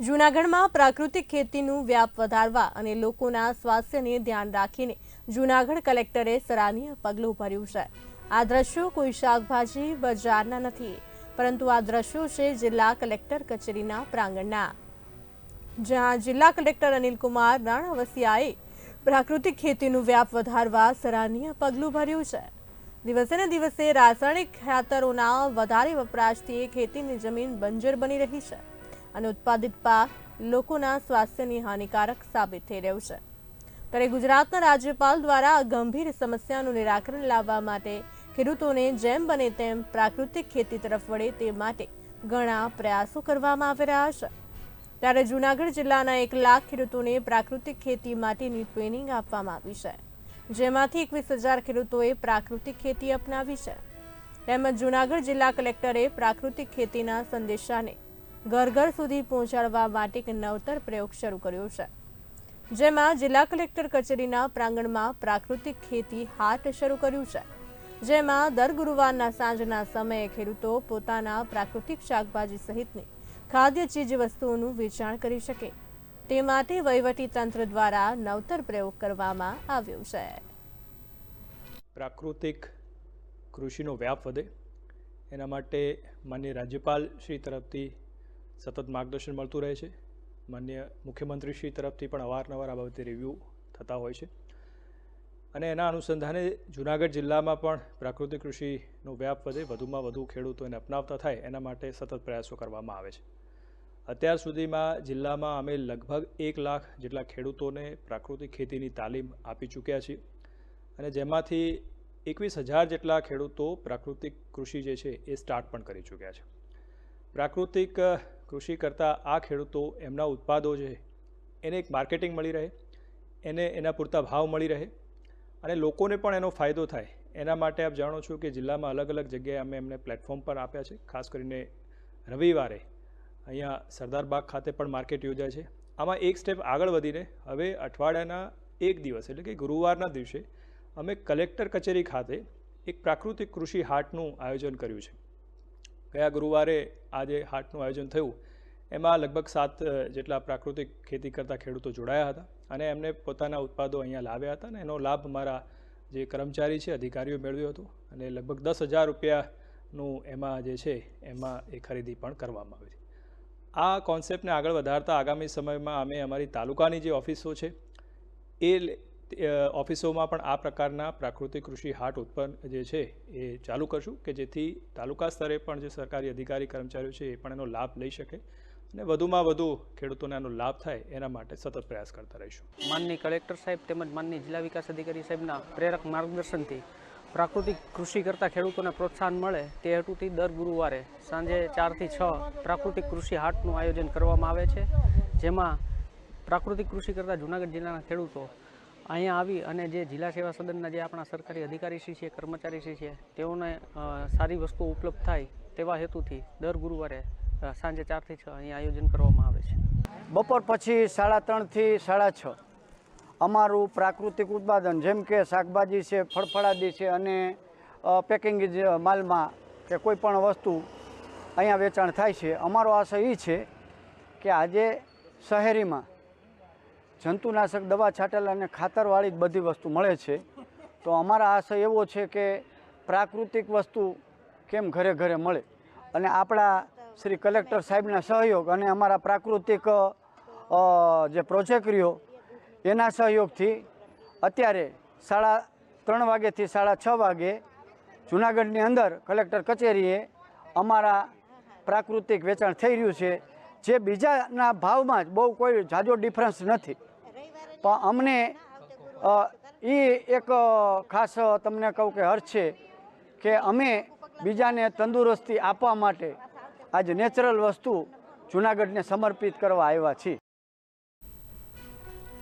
જૂનાગઢમાં પ્રાકૃતિક ખેતીનું વ્યાપ વધારવા અને લોકોના સ્વાસ્થ્યને ધ્યાન રાખીને જૂનાગઢ કલેક્ટરે સરાહનીય પગલું ભર્યું છે. આ દ્રશ્યો કોઈ શાકભાજી બજારના નથી, પરંતુ આ દ્રશ્યો છે જિલ્લા કલેક્ટર કચેરીના પ્રાંગણના. જ્યાં જિલ્લા કલેક્ટર અનિલકુમાર રાણાવસિયાએ પ્રાકૃતિક ખેતીનું વ્યાપ વધારવા સરાહનીય પગલું ભર્યું છે. દિવસે ને દિવસે રાસાયણિક ખાતરોના વધારે વપરાશથી ખેતીની જમીન બંજર બની રહી છે. અને ઉત્પાદિત પાક લોકોના સ્વાસ્થ્યની હાનિકારક સાબિત થઈ રહ્યું છે. ત્યારે ગુજરાતના રાજ્યપાલ દ્વારા આ ગંભીર સમસ્યાનું નિરાકરણ લાવવા માટે ખેડૂતોને જેમ બને તેમ પ્રાકૃતિક ખેતી તરફ વળે તે માટે ઘણા પ્રયાસો કરવામાં આવી રહ્યા છે. ત્યારે જૂનાગઢ જિલ્લાના એક લાખ ખેડૂતોને પ્રાકૃતિક ખેતી માટેની ટ્રેનિંગ આપવામાં આવી છે. જેમાંથી એકવીસ હજાર ખેડૂતોએ પ્રાકૃતિક ખેતી અપનાવી છે. તેમજ જૂનાગઢ જિલ્લા કલેક્ટરે પ્રાકૃતિક ખેતીના સંદેશાને ઘર ઘર સુધી પહોંચાડવા માટે એક નવતર પ્રયોગ શરૂ કર્યો છે. જેમાં જિલ્લા કલેક્ટર કચેરીના પ્રાંગણમાં પ્રાકૃતિક ખેતી હાટ શરૂ કર્યું છે. જેમાં દર ગુરુવારના સાંજના સમયે ખેડૂતો પોતાના પ્રાકૃતિક શાકભાજી સહિતની ખાદ્ય ચીજ વસ્તુઓનું વેચાણ કરી શકે. તે માટે વહીવટી તંત્ર દ્વારા નવતર પ્રયોગ કરવામાં આવ્યો છે. પ્રાકૃતિક કૃષિનો વ્યાપ વધે. એના માટે માન્ય રાજ્યપાલ શ્રી તરફથી સતત માર્ગદર્શન મળતું રહે છે. માન્ય મુખ્યમંત્રી શ્રી તરફથી પણ અવારનવાર આ બાબતે રિવ્યૂ થતા હોય છે. અને એના અનુસંધાને જુનાગઢ જિલ્લામાં પણ પ્રાકૃતિક કૃષિનો વ્યાપ વધે, વધુમાં વધુ ખેડૂતો એને અપનાવતા થાય, એના માટે સતત પ્રયાસો કરવામાં આવે છે. અત્યાર સુધીમાં જિલ્લામાં અમે લગભગ એક લાખ જેટલા ખેડૂતોને પ્રાકૃતિક ખેતીની તાલીમ આપી ચૂક્યા છીએ. અને જેમાંથી એકવીસ હજાર જેટલા ખેડૂતો પ્રાકૃતિક કૃષિ જે છે, એ સ્ટાર્ટ પણ કરી ચૂક્યા છે. પ્રાકૃતિક કૃષિ કરતાં આ ખેડૂતો એમના ઉત્પાદો છે એને એક માર્કેટિંગ મળી રહે, એને એના પૂરતા ભાવ મળી રહે અને લોકોને પણ એનો ફાયદો થાય. એના માટે આપ જાણો છો કે જિલ્લામાં અલગ અલગ જગ્યાએ અમે એમને પ્લેટફોર્મ પર આપ્યા છે. ખાસ કરીને રવિવારે અહીંયા સરદારબાગ ખાતે પણ માર્કેટ યોજાય છે. આમાં એક સ્ટેપ આગળ વધીને હવે અઠવાડિયાના એક દિવસ, એટલે કે ગુરુવારના દિવસે અમે કલેક્ટર કચેરી ખાતે એક પ્રાકૃતિક કૃષિ હાટનું આયોજન કર્યું છે. ગયા ગુરુવારે આ જે હાટનું આયોજન થયું. એમાં લગભગ સાત જેટલા પ્રાકૃતિક ખેતી કરતા ખેડૂતો જોડાયા હતા અને એમને પોતાના ઉત્પાદો અહીંયા લાવ્યા હતા અને એનો લાભ મારા જે કર્મચારી છે, અધિકારીઓ મેળવ્યો હતો અને લગભગ દસ હજાર રૂપિયાનું એમાં જે છે, એમાં એ ખરીદી પણ કરવામાં આવી હતી. આ કોન્સેપ્ટને આગળ વધારતા આગામી સમયમાં અમે અમારી તાલુકાની જે ઓફિસો છે, એ ઓફિસોમાં પણ આ પ્રકારના પ્રાકૃતિક કૃષિ હાટ ઉત્પન્ન જે છે એ ચાલુ કરશું કે જેથી તાલુકા સ્તરે પણ જે સરકારી અધિકારી કર્મચારીઓ છે એ પણ એનો લાભ લઈ શકે અને વધુમાં વધુ ખેડૂતોને આનો લાભ થાય એના માટે સતત પ્રયાસ કરતા રહીશું. માનની કલેક્ટર સાહેબ તેમજ માનની જિલ્લા વિકાસ અધિકારી સાહેબના પ્રેરક માર્ગદર્શનથી પ્રાકૃતિક કૃષિ કરતાં ખેડૂતોને પ્રોત્સાહન મળે તે હેતુથી દર ગુરુવારે સાંજે ચારથી છ પ્રાકૃતિક કૃષિ હાટનું આયોજન કરવામાં આવે છે, જેમાં પ્રાકૃતિક કૃષિ કરતા જૂનાગઢ જિલ્લાના ખેડૂતો અહીંયા આવી અને જે જિલ્લા સેવા સદનના જે આપણા સરકારી અધિકારીશ્રી છે કર્મચારીશ્રી છે, તેઓને સારી વસ્તુઓ ઉપલબ્ધ થાય તેવા હેતુથી દર ગુરુવારે સાંજે ચારથી છ અહીંયા આયોજન કરવામાં આવે છે. બપોર પછી સાડા ત્રણથી સાડા છ. અમારું પ્રાકૃતિક ઉત્પાદન, જેમ કે શાકભાજી છે, ફળફળાદી છે અને પેકિંગ માલમાં કે કોઈ પણ વસ્તુ અહીંયા વેચાણ થાય છે. અમારો આશય એ છે કે આજે શહેરીમાં જંતુનાશક દવા છાંટેલા અને ખાતરવાળી જ બધી વસ્તુ મળે છે. તો અમારા આશય એવો છે કે પ્રાકૃતિક વસ્તુ કેમ ઘરે ઘરે મળે? અને આપણા શ્રી કલેક્ટર સાહેબના સહયોગ અને અમારા પ્રાકૃતિક જે પ્રોજેક્ટ રહ્યો, એના સહયોગથી અત્યારે સાડા ત્રણ વાગ્યાથી સાડા છ વાગે જુનાગઢની અંદર કલેક્ટર કચેરીએ અમારા પ્રાકૃતિક વેચાણ થઈ રહ્યું છે. જે બીજાના ભાવમાં જ બહુ કોઈ જાજો ડિફરન્સ નથી. પણ અમને એ એક ખાસ તમને કહું કે હર્ષ છે કે અમે બીજાને તંદુરસ્તી આપવા માટે આજ નેચરલ વસ્તુ જુનાગઢને સમર્પિત કરવા આવ્યા છીએ.